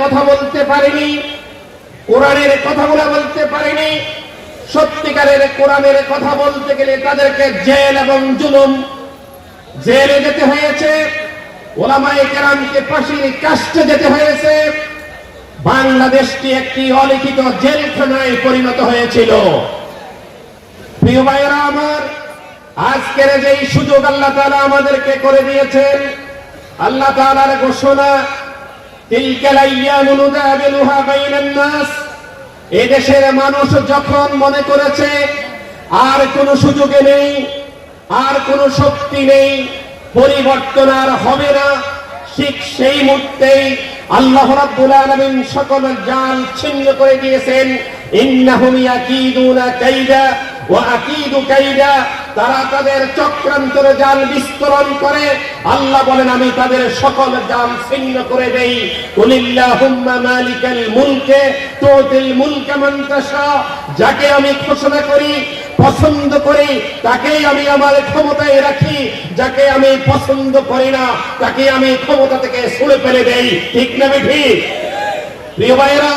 কথা বলতে পারেনি, কোরআনের কথাগুলো বলতে পারেনি, সত্যিকারের কোরআনের কথা বলতে গেলে তাদেরকে জেল এবং জুলুম, জেলে যেতে হয়েছে, ওলামায়ে কেরামকে ফাঁসির কাষ্টে যেতে হয়েছে, বাংলাদেশটি একটি অলিখিত জেলখানায় পরিণত হয়েছিল। প্রিয় ভাইয়েরা আমার, আজকের যেই সুযোগ আল্লাহ তাআলা আমাদেরকে করে দিয়েছেন, আল্লাহ তাআলার ঘোষণা তিলকাল আইয়ামু নুদাবিলুহা বাইনান নাস। এই দেশের মানুষ যখন মনে করেছে, আর কোনো সুযোগে নেই, আর কোনো শক্তি নেই, পরিবর্তন আর হবে না, ঠিক সেই মুহূর্তেই আল্লাহ রাব্বুল আলামিন সকল জাল ছিন্ন করে দিয়েছেন, ইন্নাহুম ইয়াকিদুনা কাইদা ওয়া আকিদু কাইদা। তারা তাদের চক্রান্তর জাল বিস্তরণ করে, আল্লাহ বলেন, আমি তাদের সকল জাল ছিন্ন করে দেই। কুলিল্লাহুম্মা মালিকাল মুলকে, তুতিল মুলকা মান তাশা। যাকে আমি ঘোষণা করি, পছন্দ করি, তাকেই আমি আমার ক্ষমতায় রাখি। যাকে আমি পছন্দ করি না, তাকে আমি ক্ষমতা থেকে ছুড়ে ফেলে দেই। ঠিক না ঠিক প্রিয় ভাইয়েরা